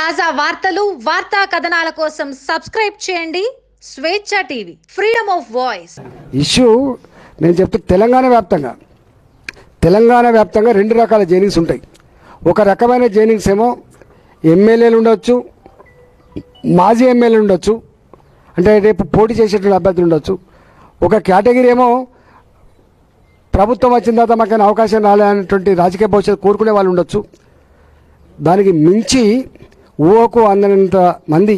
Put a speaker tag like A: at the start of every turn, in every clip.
A: తాజా వార్తలు వార్తా కథనాల కోసం సబ్స్క్రైబ్ చేయండి. Swecha TV freedom of voice.
B: Issue నేను చెప్తే తెలంగాణ వ్యాప్తంగా. తెలంగాణ వ్యాప్తంగా రెండు రకాల జైనింగ్స్ ఉంటాయి. ఒక రకమైన జైనింగ్స్ ఏమో ఎమ్మెల్యేలు ఉండొచ్చు మాజీ ఎమ్మెల్యేలు ఉండొచ్చు అంటే రేపు పోటీ చేసేటువంటి అభ్యర్థులు ఉండొచ్చు. ఒక కేటగిరీ ఏమో ప్రభుత్వం వచ్చిన తర్వాత మాకైనా అవకాశం రాలేనటువంటి రాజకీయ భవిష్యత్తు కోరుకునే వాళ్ళు ఉండొచ్చు. దానికి మించి ఊహకు అందనంత మంది.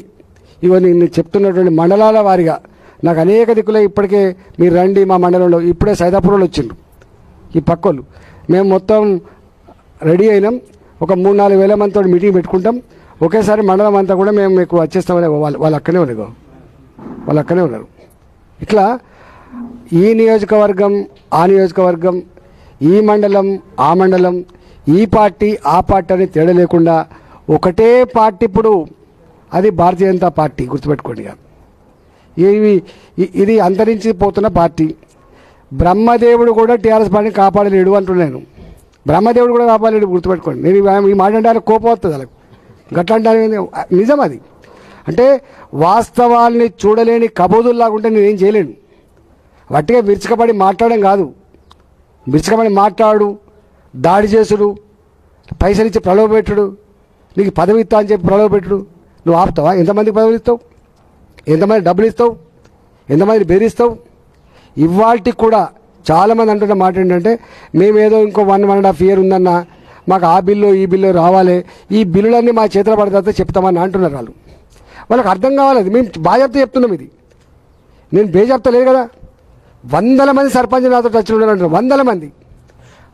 B: ఇవన్నీ నేను చెప్తున్నటువంటి మండలాల వారిగా నాకు అనేక దిక్కులే ఇప్పటికే మీరు రండి మా మండలంలో. ఇప్పుడే సైదాపురంలో వచ్చిండ్రు. ఈ పక్కోళ్ళు. మేము మొత్తం రెడీ అయినాం. ఒక మూడు నాలుగు వేల మందితో మీటింగ్ పెట్టుకుంటాం. ఒకేసారి మండలం అంతా కూడా మేము మీకు వచ్చేస్తామని వాళ్ళు వాళ్ళు అక్కడే ఉన్నారు వాళ్ళు అక్కడే ఉన్నారు. ఇట్లా ఈ నియోజకవర్గం ఆ నియోజకవర్గం ఈ మండలం ఆ మండలం ఈ పార్టీ ఆ పార్టీ అని తేడా లేకుండా ఒకటే పార్టీ ఇప్పుడు అది భారతీయ జనతా పార్టీ గుర్తుపెట్టుకోండి ఇవి ఇ- ఇది అంతరించిపోతున్న పార్టీ. బ్రహ్మదేవుడు కూడా టీఆర్ఎస్ పార్టీని కాపాడలేడు అంటున్నాను. బ్రహ్మదేవుడు కూడా కాపాడలేడు గుర్తుపెట్టుకోండి. నేను ఈ- మాట అంటే కోపం వస్తుంది వాళ్ళకి. గట్ల అంటే నిజం అది. అంటే వాస్తవాల్ని చూడలేని కబోదుల్లాగా ఉంటే నేనేం చేయలేను. వట్టిగా విరుచుకపడి మాట్లాడడం కాదు. విరుచుకపడి మాట్లాడు దాడి చేసుడు పైసలు ఇచ్చి ప్రలోభపెట్టుడు నీకు పదవి ఇస్తా అని చెప్పి ప్రలోభపెట్టుడు నువ్వు ఆపుతావా? ఎంతమందికి పదవులు ఇస్తావు? ఎంతమంది డబ్బులు ఇస్తావు? ఎంతమంది బెదిరిస్తావు? ఇవాళకి కూడా చాలామంది అంటున్న మాట ఏంటంటే మేమేదో ఇంకో one one and half year ఉందన్న మాకు ఆ బిల్లు ఈ బిల్లు రావాలి. ఈ బిల్లులన్నీ మా చేతిలో పడతా చెప్తామని అంటున్నారు వాళ్ళు. వాళ్ళకి అర్థం కావాలి. మేము బాధ్యత చెప్తున్నాం ఇది. నేను బేజాప్తా లేదు కదా. వందల మంది సర్పంచ్ నాతో టచ్లో ఉన్నారు అంటున్నారు వందల మంది.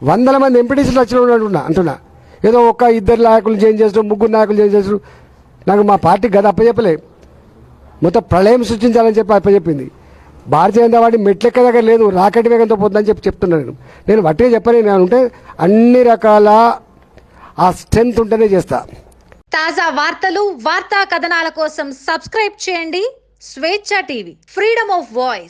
B: వందల మంది ఎంపీటీసీలు టచ్లో ఉన్నారు అంటున్నా అంటున్నా. ఏదో ఒక ఇద్దరు నాయకులు చేంజ్ చేస్తారు ముగ్గురు నాయకులు చేంజ్ చేస్తారు. నాకు మా పార్టీ గద అప్పచెప్పలే. మొత్తం ప్రళయం సృష్టించాలని చెప్పి అప్పచెప్పింది. భారతీయ జనతా పార్టీ మెట్లెక్క దగ్గర లేదు రాకెట్ వేగంతో పోతుందని చెప్పి చెప్తున్నాను నేను. నేను వట్టిగా చెప్పని నేను ఉంటే అన్ని రకాల ఆ స్ట్రెంత్ ఉంటేనే చేస్తా.
A: తాజా వార్తలు వార్తా కథనాల కోసం సబ్స్క్రైబ్ చేయండి. స్వేచ్ఛ టీవీ ఫ్రీడమ్ ఆఫ్ వాయిస్.